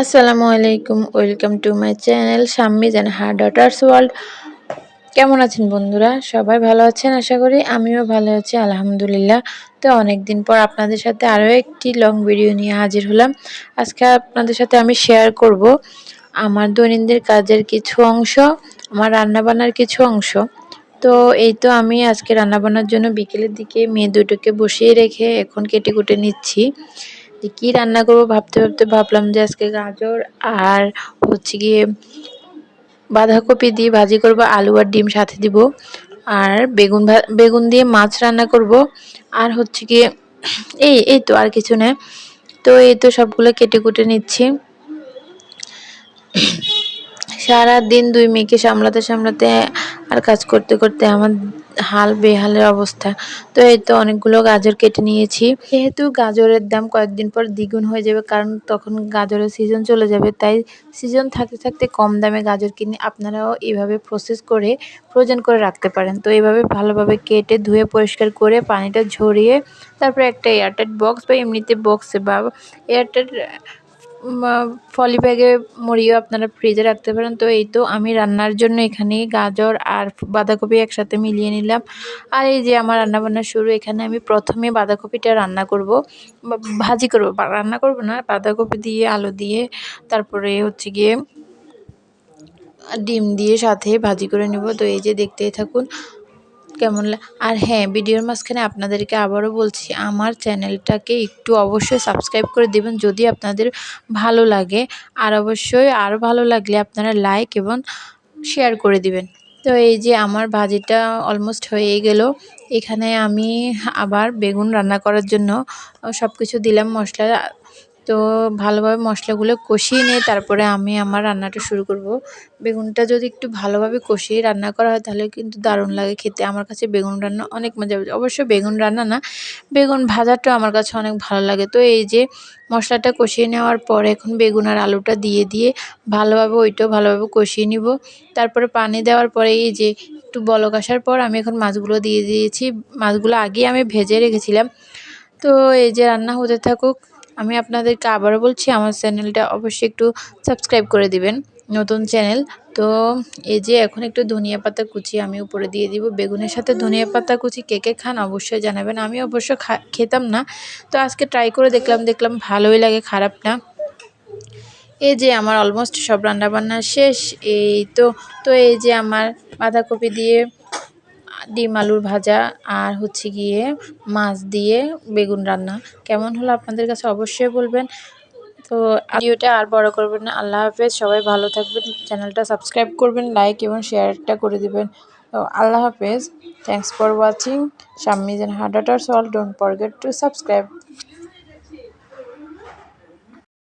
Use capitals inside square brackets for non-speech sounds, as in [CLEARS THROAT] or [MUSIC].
আসসালামু আলাইকুম, welcome to my channel Shammi's and her daughters world. কেমন আছেন বন্ধুরা? সবাই ভালো আছেন আশা করি? আমিও ভালো আছি, আলহামদুলিল্লাহ। তো অনেক দিন পর আপনাদের সাথে আরও একটি লং ভিডিও নিয়ে হাজির হলাম। আজকে আপনাদের সাথে আমি শেয়ার করব আমার দৈনন্দিন কাজের কিছু অংশ, আমার রান্নাবান্নার কিছু অংশ। তো এই তো আমি আজকে রান্নাবান্নার জন্য বিকেলের দিকে মেয়ে দুটোকে বসিয়ে রেখে এখন কেটে কুটে নিচ্ছি। যে কী রান্না করব ভাবতে ভাবতে ভাবলাম যে আজকে গাজর আর হচ্ছে গিয়ে বাঁধাকপি দিয়ে ভাজি করব, আলু আর ডিম সাথে দিব। আর বেগুন বেগুন দিয়ে মাছ রান্না করব। আর হচ্ছে গিয়ে [CLEARS THROAT] এই এই তো আর কিছু না। তো এই তো সবগুলো কেটে কুটে নিচ্ছি। সারা দিন দুই মেয়েকে সামলাতে সামলাতে আর কাজ করতে করতে আমার হাল বেহালের অবস্থা। তো এই তো অনেকগুলো গাজর কেটে নিয়েছি। যেহেতু গাজরের দাম কয়েকদিন পর দ্বিগুণ হয়ে যাবে, কারণ তখন গাজরের সিজন চলে যাবে, তাই সিজন থাকতে থাকতে কম দামে গাজর কিনে আপনারাও এভাবে প্রসেস করে ফ্রোজেন করে রাখতে পারেন। তো এভাবে ভালোভাবে কেটে ধুয়ে পরিষ্কার করে পানিটা ঝরিয়ে তারপরে একটা এয়ারটাইট বক্স বা এমনিতে বক্সে বা এয়ারটাইট ফলি ব্যাগে মুড়িয়েও আপনারা ফ্রিজে রাখতে পারেন। তো এই তো আমি রান্নার জন্য এখানে গাজর আর বাঁধাকপি একসাথে মিলিয়ে নিলাম। আর এই যে আমার রান্না বান্না শুরু, এখানে আমি প্রথমে বাঁধাকপিটা রান্না করব। ভাজি করব রান্না করব না, বাঁধাকপি দিয়ে, আলু দিয়ে, তারপরে হচ্ছে গিয়ে ডিম দিয়ে সাথে ভাজি করে নেব। তো এই যে দেখতেই থাকুন কেমন আর হ্যাঁ ভিডিওর মাঝখানে আপনাদেরকে আবারও বলছি, আমার চ্যানেলটাকে একটু অবশ্যই সাবস্ক্রাইব করে দেবেন যদি আপনাদের ভালো লাগে। আর অবশ্যই আরও ভালো লাগলে আপনারা লাইক এবং শেয়ার করে দিবেন। তো এই যে আমার ভাজিটা অলমোস্ট হয়ে গেল। এখানে আমি আবার বেগুন রান্না করার জন্য সব কিছু দিলাম, মশলা তো ভালোভাবে মশলাগুলো কষিয়ে নিয়ে তারপরে আমি আমার রান্নাটা শুরু করব। বেগুনটা যদি একটু ভালোভাবে কষিয়ে রান্না করা হয় তাহলে কিন্তু দারুণ লাগে খেতে। আমার কাছে বেগুন রান্না অনেক মজা অবশ্য বেগুন রান্না না, বেগুন ভাজাটা আমার কাছে অনেক ভালো লাগে। তো এই যে মশলাটা কষিয়ে নেওয়ার পর এখন বেগুন আর আলুটা দিয়ে দিয়ে ভালোভাবে ওইটাও ভালোভাবে কষিয়ে নিব। তারপরে পানি দেওয়ার পরে এই যে একটু বলক আসার পর আমি এখন মাছগুলো দিয়ে দিয়েছি। মাছগুলো আগে আমি ভেজে রেখেছিলাম। তো এই যে রান্না হতে থাকুক আমি আপনাদেরকে আবারও বলছি, আমার চ্যানেলটা অবশ্যই একটু সাবস্ক্রাইব করে দিবেন, নতুন চ্যানেল। তো এই যে এখন একটু ধনিয়া পাতা কুচি আমি উপরে দিয়ে দিব। বেগুনের সাথে ধনিয়া পাতা কুচি কে কে খান অবশ্যই জানাবেন। আমি অবশ্য খেতাম না। তো আজকে ট্রাই করে দেখলাম দেখলাম ভালোই লাগে, খারাপ না। এই যে আমার অলমোস্ট সব রান্নাবান্না শেষ, এই তো তো এই যে আমার বাঁধাকপি দিয়ে ডিম আলুর ভাজা আর হচ্ছে গিয়ে মাছ দিয়ে বেগুন রান্না। কেমন হলো আপনাদের কাছে অবশ্যই বলবেন। তো ভিডিওটা আর বড় করবেন না। আল্লাহ হাফেজ। সবাই ভালো থাকবেন। চ্যানেলটা সাবস্ক্রাইব করবেন, লাইক এবং শেয়ারটা করে দিবেন। তো আল্লাহ হাফেজ। Thanks for watching Shammi's and her daughters all don't forget to subscribe